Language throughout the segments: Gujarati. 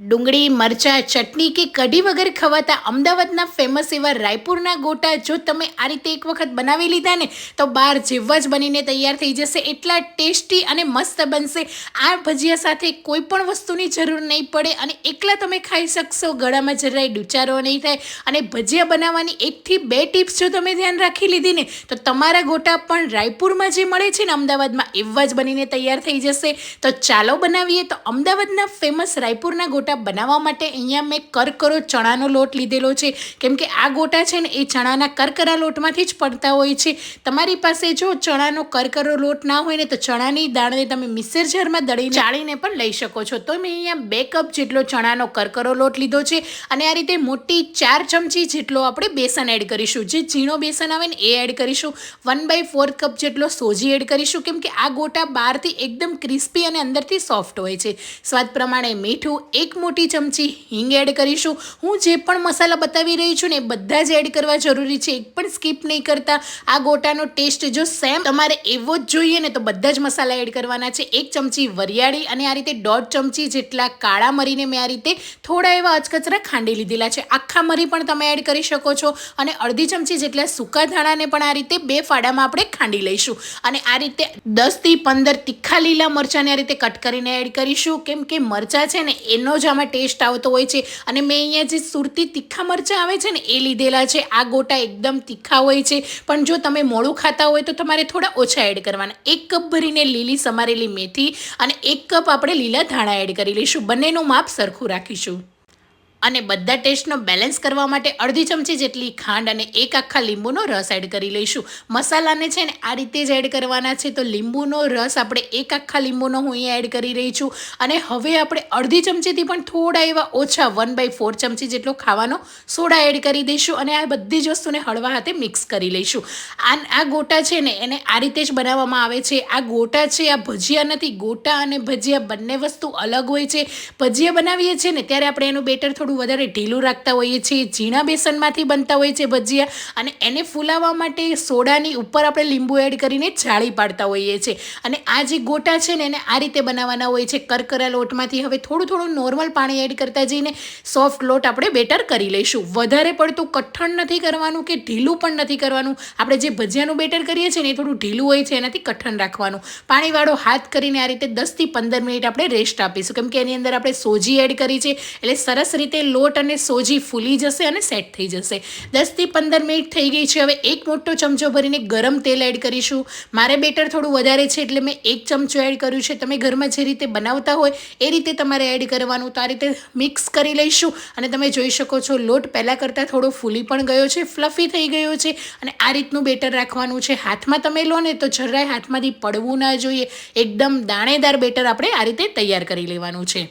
ડુંગળી, મરચાં, ચટણી કે કઢી વગર ખવાતા અમદાવાદના ફેમસ એવા રાયપુરના ગોટા જો તમે આ રીતે એક વખત બનાવી લીધા ને, તો બહાર જેવા જ બનીને તૈયાર થઈ જશે. એટલા ટેસ્ટી અને મસ્ત બનશે. આ ભજીયા સાથે કોઈ પણ વસ્તુની જરૂર નહીં પડે અને એકલા તમે ખાઈ શકશો. ગળામાં જરાય ડુચારો નહીં થાય. અને ભજીયા બનાવવાની એકથી બે ટિપ્સ જો તમે ધ્યાન રાખી લીધી ને, તો તમારા ગોટા પણ રાયપુરમાં જે મળે છે ને, અમદાવાદમાં એવા જ બનીને તૈયાર થઈ જશે. તો ચાલો બનાવીએ. તો અમદાવાદના ફેમસ રાયપુરના ગોટા બનાવવા માટે અહીંયા મેં કરકરો ચણાનો લોટ લીધેલો છે. કેમ કે આ ગોટા છે ને એ ચણાના કરકરા લોટમાંથી જ પડતા હોય છે. તમારી પાસે જો ચણાનો કરકરો લોટ ના હોય ને તો ચણાની દાળને તમે મિક્સર જારમાં દળીને ચાળીને પણ લઈ શકો છો. તો મેં અહીંયા બે કપ જેટલો ચણાનો કરકરો લોટ લીધો છે અને આ રીતે મોટી ચાર ચમચી જેટલો આપણે બેસન એડ કરીશું. જે ઝીણો બેસન આવે ને એ એડ કરીશું. વન બાય ફોર કપ જેટલો સોજી એડ કરીશું. કેમ કે આ ગોટા બહારથી એકદમ ક્રિસ્પી અને અંદરથી સોફ્ટ હોય છે. સ્વાદ પ્રમાણે મીઠું એક મોટી ચમચી હિંગ એડ કરીશું. હું જે પણ મસાલા બતાવી રહી છું ને બધા જ એડ કરવા જરૂરી છે. એક પણ સ્કીપ નહીં કરતા. આ ગોટાનો ટેસ્ટ જો સેમ તમારે એવો જ જોઈએ ને તો બધા જ મસાલા એડ કરવાના છે. એક ચમચી વરિયાળી અને આ રીતે દોઢ ચમચી જેટલા કાળા મરીને મેં આ રીતે થોડા એવા અચકચરા ખાંડી લીધેલા છે. આખા મરી પણ તમે એડ કરી શકો છો અને અડધી ચમચી જેટલા સૂકા ધાણાને પણ આ રીતે બે ફાડામાં આપણે ખાંડી લઈશું. અને આ રીતે દસથી પંદર તીખા લીલા મરચાંને આ રીતે કટ કરીને એડ કરીશું. કેમ કે મરચાં છે ને એનો જ આમાં ટેસ્ટ આવતો હોય છે. અને મેં અહીંયા જે સુરતી તીખા મરચાં આવે છે ને, એ લીધેલા છે. આ ગોટા એકદમ તીખા હોય છે. પણ જો તમે મોડું ખાતા હોય તો તમારે થોડા ઓછા એડ કરવાના. એક કપ ભરીને લીલી સમારેલી મેથી અને એક કપ આપણે લીલા ધાણા એડ કરી લઈશું. બંનેનું માપ સરખું રાખીશું. અને બધા ટેસ્ટનો બેલેન્સ કરવા માટે અડધી ચમચી જેટલી ખાંડ અને એક આખા લીંબુનો રસ એડ કરી લઈશું. મસાલાને છે ને આ રીતે જ એડ કરવાના છે, તો લીંબુનો રસ આપણે એક આખા લીંબુનો હું અહીંયા એડ કરી રહી છું. અને હવે આપણે અડધી ચમચીથી પણ થોડા એવા ઓછા વન બાય ફોર ચમચી જેટલો ખાવાનો સોડા એડ કરી દઈશું અને આ બધી જ વસ્તુને હળવા હાથે મિક્સ કરી લઈશું. આ આ ગોટા છે ને એને આ રીતે જ બનાવવામાં આવે છે. આ ગોટા છે, આ ભજીયા નથી, ગોટા અને ભજીયા બંને વસ્તુ અલગ હોય છે. ભજીયા બનાવીએ છીએ ને ત્યારે આપણે એનું બેટર થોડું વધારે ઢીલું રાખતા હોઈએ છીએ, ઝીણા બેસનમાંથી બનતા હોય છે ભજીયા, અને એને ફૂલાવવા માટે સોડાની ઉપર આપણે લીંબુ એડ કરીને જાળી પાડતા હોઈએ છીએ. અને આ જે ગોટા છે ને, એને આ રીતે બનાવવાના હોય છે, કરકરા લોટમાંથી. હવે થોડું થોડું નોર્મલ પાણી એડ કરતા જઈને સોફ્ટ લોટ આપણે બેટર કરી લઈશું. વધારે પડતું કઠણ નથી કરવાનું કે ઢીલું પણ નથી કરવાનું. આપણે જે ભજીયાનું બેટર કરીએ છીએ ને, એ થોડું ઢીલું હોય છે, એનાથી કઠણ રાખવાનું. પાણીવાળો હાથ કરીને આ રીતે દસથી પંદર મિનિટ આપણે રેસ્ટ આપીશું. કેમ કે એની અંદર આપણે સોજી એડ કરી છે, એટલે સરસ રીતે લોટ અને સોજી ફૂલી જશે અને સેટ થઈ જશે. દસથી પંદર મિનિટ થઈ ગઈ છે. હવે એક મોટો ચમચો ભરીને ગરમ તેલ એડ કરીશું. મારે બેટર થોડું વધારે છે એટલે મેં એક ચમચો એડ કર્યું છે. તમે ઘરમાં જે રીતે બનાવતા હોય એ રીતે તમારે એડ કરવાનું. તો આ રીતે મિક્સ કરી લઈશું અને તમે જોઈ શકો છો લોટ પહેલાં કરતાં થોડો ફૂલી પણ ગયો છે ફ્લફી થઈ ગયો છે અને આ રીતનું બેટર રાખવાનું છે. હાથમાં તમે લો ને તો જરાય હાથમાંથી પડવું ના જોઈએ. એકદમ દાણેદાર બેટર આપણે આ રીતે તૈયાર કરી લેવાનું છે.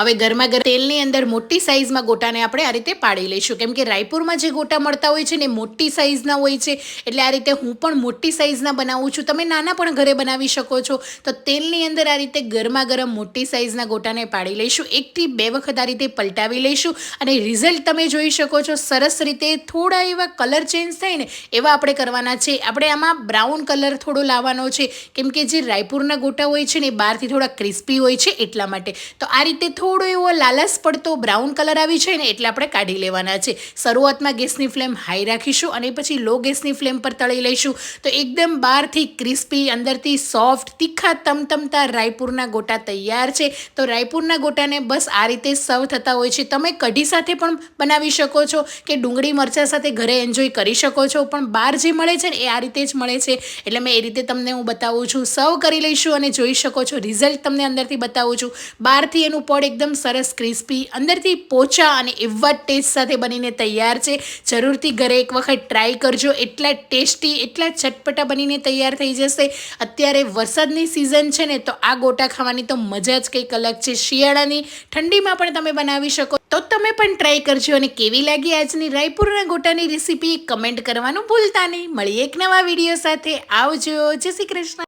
હવે ગરમા ગરમ તેલની અંદર મોટી સાઇઝમાં ગોટાને આપણે આ રીતે પાડી લઈશું. કેમ કે રાયપુરમાં જે ગોટા મળતા હોય છે ને મોટી સાઇઝના હોય છે. એટલે આ રીતે હું પણ મોટી સાઇઝના બનાવું છું. તમે નાના પણ ઘરે બનાવી શકો છો. તો તેલની અંદર આ રીતે ગરમા ગરમ મોટી સાઇઝના ગોટાને પાડી લઈશું. એકથી બે વખત આ રીતે પલટાવી લઈશું. અને રિઝલ્ટ તમે જોઈ શકો છો. સરસ રીતે થોડા એવા કલર ચેન્જ થાય ને એવા આપણે કરવાના છે. આપણે આમાં બ્રાઉન કલર થોડો લાવવાનો છે. કેમ કે જે રાયપુરના ગોટા હોય છે ને એ બહારથી થોડા ક્રિસ્પી હોય છે એટલા માટે. તો આ રીતે થોડો એવો લાલાસ પડતો બ્રાઉન કલર આવી છે ને એટલે આપણે કાઢી લેવાના છે. શરૂઆતમાં ગેસની ફ્લેમ હાઈ રાખીશું અને પછી લો ગેસની ફ્લેમ પર તળી લઈશું. તો એકદમ બહારથી ક્રિસ્પી, અંદરથી સોફ્ટ, તીખા, તમતમતા રાયપુરના ગોટા તૈયાર છે. તો રાયપુરના ગોટાને બસ આ રીતે સર્વ થતા હોય છે. તમે કઢી સાથે પણ બનાવી શકો છો કે ડુંગળી, મરચાં સાથે ઘરે એન્જોય કરી શકો છો. પણ બહાર જે મળે છે ને એ આ રીતે જ મળે છે. એટલે મેં એ રીતે તમને હું બતાવું છું. સર્વ કરી લઈશું અને જોઈ શકો છો. રિઝલ્ટ તમને અંદરથી બતાવું છું. બહારથી એનું પડ એકદમ સરસ ક્રિસ્પી, અંદરથી પોચા અને એવા ટેસ્ટ સાથે બનીને તૈયાર છે. જરૂરથી ઘરે એક વખત ટ્રાય કરજો. એટલા ટેસ્ટી એટલા ચટપટા બનીને તૈયાર થઈ જશે. અત્યારે વરસાદની સિઝન છે ને, તો આ ગોટા ખાવાની તો મજા જ કંઈક અલગ છે. શિયાળાની ઠંડીમાં પણ તમે બનાવી શકો. તો તમે પણ ટ્રાય કરજો અને કેવી લાગી આજની રાયપુરના ગોટાની રેસીપી કમેન્ટ કરવાનું ભૂલતા નહીં. મળીએ એક નવા વીડિયો સાથે. આવજો. જય શ્રી કૃષ્ણ.